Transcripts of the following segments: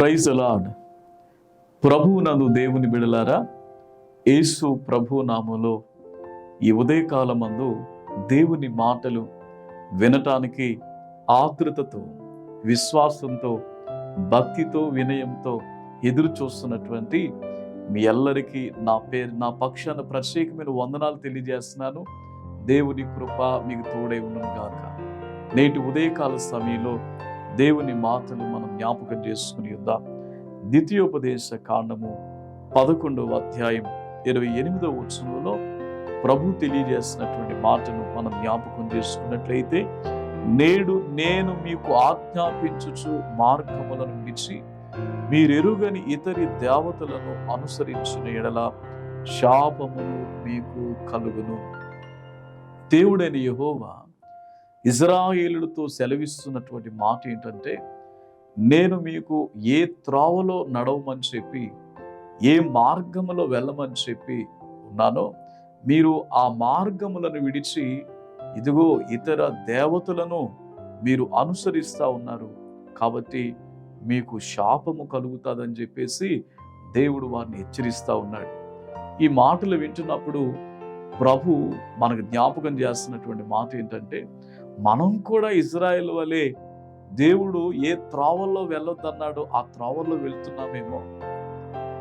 Praise అలాడ్ ప్రభువు నందు దేవుని బిడలారా యేసు ప్రభు నామంలో ఈ ఉదయకాలమందు దేవుని మాటలు వినటానికి ఆతృతతో విశ్వాసంతో భక్తితో వినయంతో ఎదురు చూస్తున్నటువంటి మీ అందరికీ నా పేరు నా పక్షాన ప్రత్యేకమైన వందనాలు తెలియజేస్తున్నాను. దేవుని కృప మీకు తోడై ఉండను గాక. నేటి ఉదయకాల సమయంలో దేవుని మాటలు మనం జ్ఞాపకం చేసుకుని ఉందాం. ద్వితీయోపదేశ కాండము పదకొండవ అధ్యాయం ఇరవై ఎనిమిదవ వచనంలో ప్రభు తెలియజేసినటువంటి మాటను మనం జ్ఞాపకం చేసుకున్నట్లయితే నేడు నేను మీకు ఆజ్ఞాపించుచు మార్గములను మించి మీరెరుగని ఇతరి దేవతలను అనుసరించిన ఎడల శాపమును మీకు కలుగును. దేవుడైన యహోవా ఇజ్రాయేలులతో సెలవిస్తున్నటువంటి మాట ఏంటంటే నేను మీకు ఏ త్రోవలో నడవమని చెప్పి ఏ మార్గములో వెళ్ళమని చెప్పి ఉన్నానో మీరు ఆ మార్గములను విడిచి ఇదిగో ఇతర దేవతలను మీరు అనుసరిస్తూ ఉన్నారు. కాబట్టి మీకు శాపము కలుగుతుందని చెప్పేసి దేవుడు వారిని హెచ్చరిస్తూ ఉన్నాడు. ఈ మాటలు వింటున్నప్పుడు ప్రభు మనకు జ్ఞాపకం చేస్తున్నటువంటి మాట ఏంటంటే మనం కూడా ఇజ్రాయెల్ వలె దేవుడు ఏ త్రోవల్లో వెళ్ళొద్దన్నాడో ఆ త్రోవల్లో వెళ్తున్నామేమో.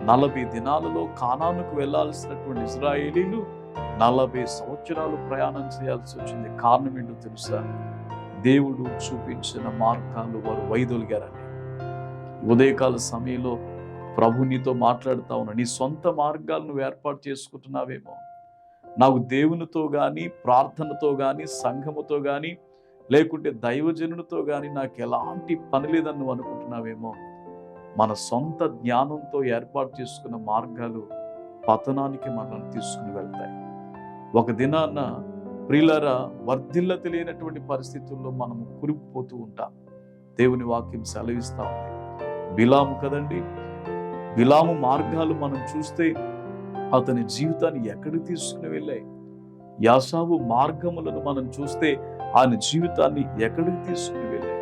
నలభై దినాలలో కానానుకు వెళ్ళాల్సినటువంటి ఇజ్రాయేలీలు నలభై సంవత్సరాలు ప్రయాణం చేయాల్సి వచ్చింది. కారణం ఏంటో తెలుసా? దేవుడు చూపించిన మార్గాలు వారు వైదొలిగారని. ఉదయకాల సమయంలో ప్రభు నీతో మాట్లాడుతా ఉన్నా నీ సొంత మార్గాలను ఏర్పాటు చేసుకుంటున్నావేమో. నాకు దేవునితో కానీ ప్రార్థనతో కానీ సంఘముతో కానీ లేకుంటే దైవజనునితో కానీ నాకు ఎలాంటి పని లేదని నువ్వు అనుకుంటున్నావేమో. మన సొంత జ్ఞానంతో ఏర్పాటు చేసుకున్న మార్గాలు పతనానికి మనల్ని తీసుకుని వెళ్తాయి. ఒక దినాన్న ప్రియులరా వర్ధిల్ల తెలియనటువంటి పరిస్థితుల్లో మనము కురిపిపోతూ ఉంటాం. దేవుని వాక్యం సెలవిస్తా ఉంది. బిలాము కదండి? బిలాము మార్గాలు మనం చూస్తే అతని జీవితాన్ని ఎక్కడికి తీసుకుని వెళ్ళాయి? యాసావు మార్గములను మనం చూస్తే ఆయన జీవితాన్ని ఎక్కడికి తీసుకుని వెళ్ళాయి?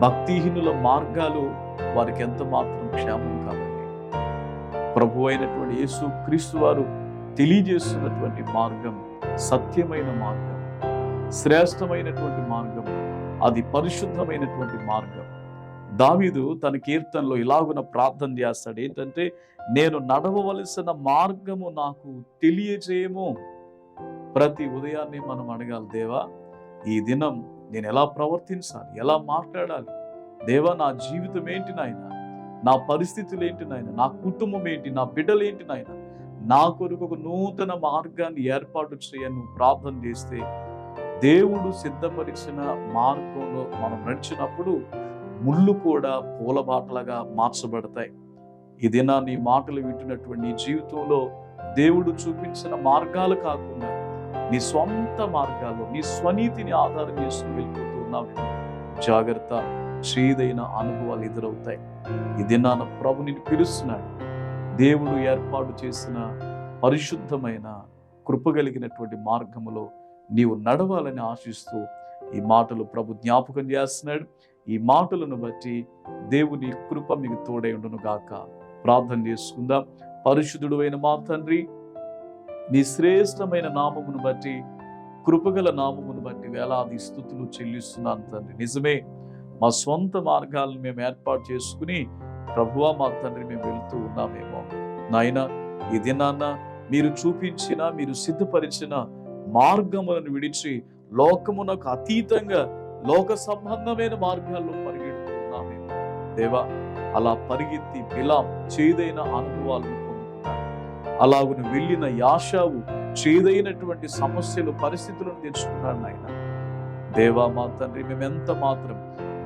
భక్తిహీనుల మార్గాలు వారికి ఎంత మాత్రం క్షేమం కాదండి. ప్రభు అయినటువంటి యేసు క్రీస్తు వారు తెలియజేస్తున్నటువంటి మార్గం సత్యమైన మార్గం శ్రేష్టమైనటువంటి మార్గం అది పరిశుద్ధమైనటువంటి మార్గం. దావీదు తన కీర్తనలో ఇలాగున ప్రార్థన చేస్తాడు. ఏంటంటే నేను నడవవలసిన మార్గము నాకు తెలియజేయము. ప్రతి ఉదయాన్నే మనం అడగాలి దేవా ఈ దినం నేను ఎలా ప్రవర్తించాలి? ఎలా మాట్లాడాలి? దేవా నా జీవితం ఏంటి నాయన? నా పరిస్థితులు ఏంటి నాయన? నా కుటుంబం ఏంటి? నా బిడ్డలు ఏంటి నాయన? నా కొరకు ఒక నూతన మార్గాన్ని ఏర్పాటు చేయను ప్రార్థన చేస్తే దేవుడు సిద్ధపరిచిన మార్గంలో మనం నడిచినప్పుడు ముళ్ళు కూడా పూలబాటలుగా మార్చబడతాయి. ఈ దినా నీ మాటలు వింటున్నటువంటి నీ జీవితంలో దేవుడు చూపించిన మార్గాలు కాకుండా నీ సొంత మార్గాల్లో నీ స్వనీతిని ఆధారం చేసుకుని వెళ్ళిపోతున్నావు జాగ్రత్త చేదైన అనుభవాలు ఎదురవుతాయి. ఈ దినాన ప్రభు నిన్ను పిలుస్తున్నాడు. దేవుడు ఏర్పాటు చేసిన పరిశుద్ధమైన కృపగలిగినటువంటి మార్గములో నీవు నడవాలని ఆశిస్తూ ఈ మాటలు ప్రభు జ్ఞాపకం చేస్తున్నాడు. ఈ మాటలను బట్టి దేవుని కృప మీకు తోడై ఉండును గాక. ప్రార్థన చేసుకుందాం. పరిశుద్ధుడు అయిన మా తండ్రి నీ శ్రేష్టమైన నామమును బట్టి కృపగల నామమును బట్టి వేలాది స్థుతులు చెల్లిస్తున్నాను తండ్రి. నిజమే మా సొంత మార్గాలను మేము ఏర్పాటు చేసుకుని ప్రభువా మా తండ్రి మేము వెళుతూ ఉన్నామేమో. నాయన ఈ దినాన్న మీరు చూపించిన మీరు సిద్ధపరిచిన మార్గములను విడిచి లోకమునకు అతీతంగా లోక సంబంధమైన మార్గాల్లో పరిగెడుతున్నామేమో దేవా అలా పరిగెత్తి బిలాం చేదైన అనుభవాలను పొందుకున్నాడు అలాగును వెళ్ళిన యాషావు చేదైనటువంటి సమస్యలు పరిస్థితులను తెచ్చుకున్నాడు నాయన. దేవా మా తండ్రి మేమెంత మాత్రం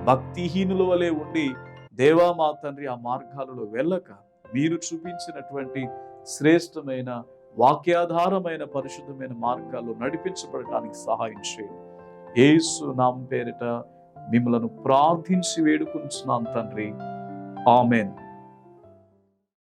భక్తిహీనుల వలె ఉండి దేవా మా తండ్రి ఆ మార్గాలలో వెళ్ళక మీరు చూపించినటువంటి శ్రేష్టమైన వాక్యాధారమైన పరిశుద్ధమైన మార్గాల్లో నడిపించబడటానికి సహాయం చేయండి. ఏసు నామ పేరిట మిమ్మలను ప్రార్థించి వేడుకుంటున్నాను తండ్రి. ఆమెన్.